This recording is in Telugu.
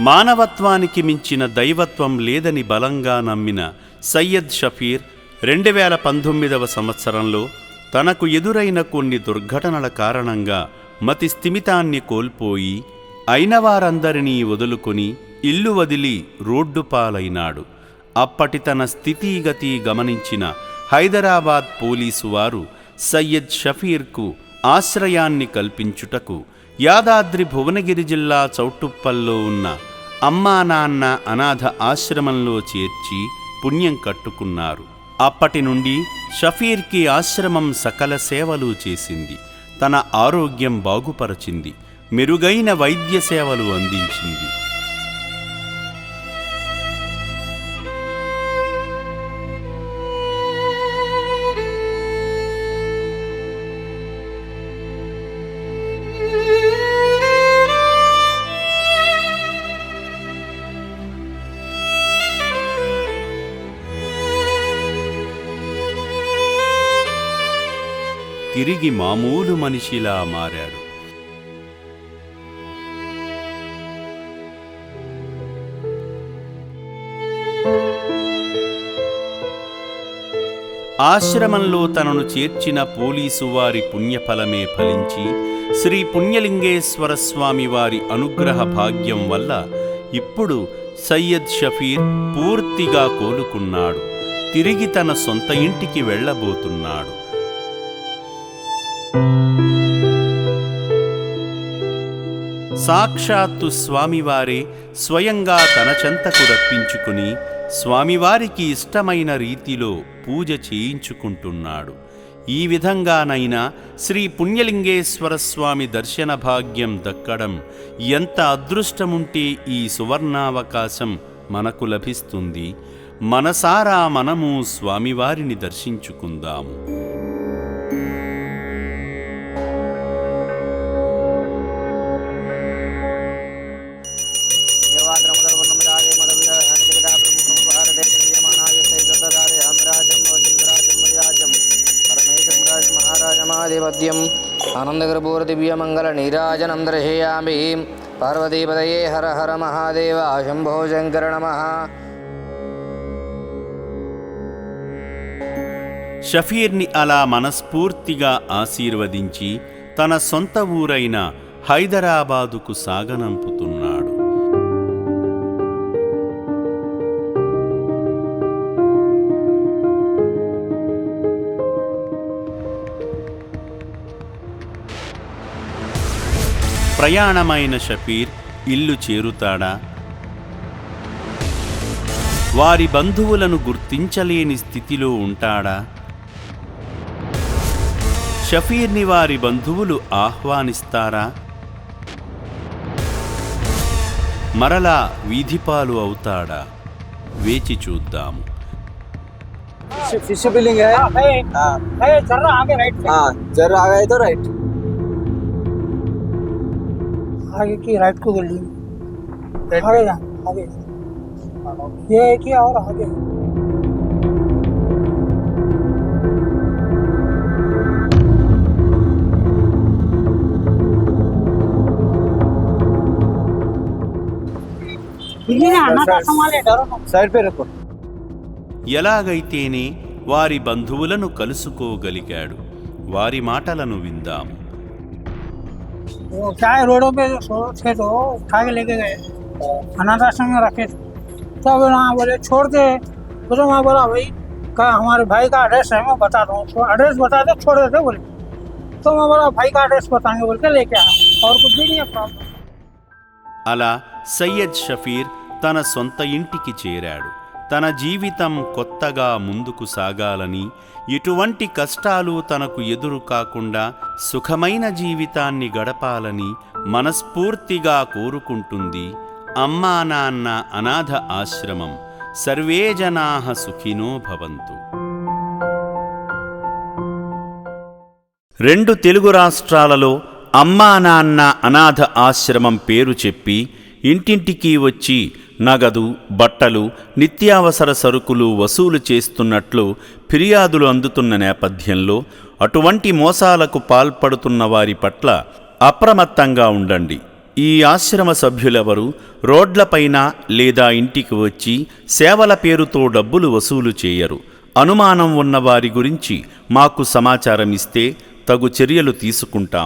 మానవత్వానికి మించిన దైవత్వం లేదని బలంగా నమ్మిన సయ్యద్ షఫీర్ రెండు వేల పంతొమ్మిదవ సంవత్సరంలో తనకు ఎదురైన కొన్ని దుర్ఘటనల కారణంగా మతి స్థిమితాన్ని కోల్పోయి అయిన వారందరినీ వదులుకొని ఇల్లు వదిలి రోడ్డు పాలైనాడు. అప్పటి తన స్థితిగతి గమనించిన హైదరాబాద్ పోలీసు వారు సయ్యద్ షఫీర్కు ఆశ్రయాన్ని కల్పించుటకు యాదాద్రి భువనగిరి జిల్లా చౌటుప్పల్లో ఉన్న అమ్మా నాన్న అనాథ ఆశ్రమంలో చేర్చి పుణ్యం కట్టుకున్నారు. అప్పటి నుండి షఫీర్కి ఆశ్రమం సకల సేవలు చేసింది. తన ఆరోగ్యం బాగుపరచింది. మెరుగైన వైద్య సేవలు అందించింది. తిరిగి మామూలు మనిషిలా మారాడు. ఆశ్రమంలో తనను చేర్చిన పోలీసు వారి పుణ్యఫలమే ఫలించి శ్రీ పుణ్యలింగేశ్వర స్వామి వారి అనుగ్రహ భాగ్యం వల్ల ఇప్పుడు సయ్యద్ షఫీర్ పూర్తిగా కోలుకున్నాడు. తిరిగి తన సొంత ఇంటికి వెళ్ళబోతున్నాడు. సాక్షాత్తు స్వామివారే స్వయంగా తన చెంతకు రప్పించుకుని స్వామివారికి ఇష్టమైన రీతిలో పూజ చేయించుకుంటున్నాడు. ఈ విధంగానైనా శ్రీ పుణ్యలింగేశ్వర స్వామి దర్శన భాగ్యం దక్కడం ఎంత అదృష్టముంటే ఈ సువర్ణావకాశం మనకు లభిస్తుంది. మనసారా మనము స్వామివారిని దర్శించుకుందాము. పరమేశ్వరాజమహారాజమాధిపత్యం ఆనందగర్భూరదివ్యమంగళ దివ్యమంగళ దర్శయామి పార్వతీపదయే హర హర మహాదేవ శంభో శంకర నమ షఫీర్ని అలా మనస్ఫూర్తిగా ఆశీర్వదించి తన సొంత ఊరైన హైదరాబాదుకు సాగనంపుతున్నాడు ప్రయాణమైన షఫీర్ ఇల్లు చేరుతాడా వారి బంధువులను గుర్తించలేని స్థితిలో ఉంటాడా షఫీర్ని వారి బంధువులు ఆహ్వానిస్తారా మరలా వీధిపాలు అవుతాడా వేచి చూద్దాము फिश बिलिंग है हाँ जरा आगे राइट हाँ जरा आ गए तो राइट आगे की राइट को गली आगे जा आगे ये है कि और आगे ఇల్లు అన్నదాసం వాళ్ళే డరు साइड पे रखो ఎలాగైతేనే వారి బంధువులను కలుసుకోగలిగాడు వారి మాటలను విందాము वो क्या है रोडों पे जो सो थे तो उठा के लेके गए अनाथ आश्रम में रखे थे तो अब वहाँ बोले छोड़ दे तो तो वहाँ बोला भाई का हमारे भाई का एड्रेस है मैं बता दूँ तो एड्रेस बता दे छोड़ देते बोले तो मैं बोला भाई का एड्रेस बताएंगे बोल के लेके आया और कुछ भी नहीं है प्रॉब्लम అలా సయ్యద్ షఫీర్ తన సొంత ఇంటికి చేరాడు తన జీవితం కొత్తగా ముందుకు సాగాలని ఎటువంటి కష్టాలు తనకు ఎదురు కాకుండా సుఖమైన జీవితాన్ని గడపాలని మనస్ఫూర్తిగా కోరుకుంటుంది అమ్మా నాన్న అనాథ ఆశ్రమం. సర్వే జనా సుఖినో భవంతు. రెండు తెలుగు రాష్ట్రాలలో అమ్మా నాన్న అనాథ ఆశ్రమం పేరు చెప్పి ఇంటింటికి వచ్చి నగదు బట్టలు నిత్యావసర సరుకులు వసూలు చేస్తున్నట్లు ఫిర్యాదులు అందుతున్న నేపథ్యంలో అటువంటి మోసాలకు పాల్పడుతున్న వారి పట్ల అప్రమత్తంగా ఉండండి. ఈ ఆశ్రమ సభ్యులెవరు రోడ్లపైన లేదా ఇంటికి వచ్చి సేవల పేరుతో డబ్బులు వసూలు చేయరు. అనుమానం ఉన్న వారి గురించి మాకు సమాచారం ఇస్తే తగు చర్యలు తీసుకుంటాం.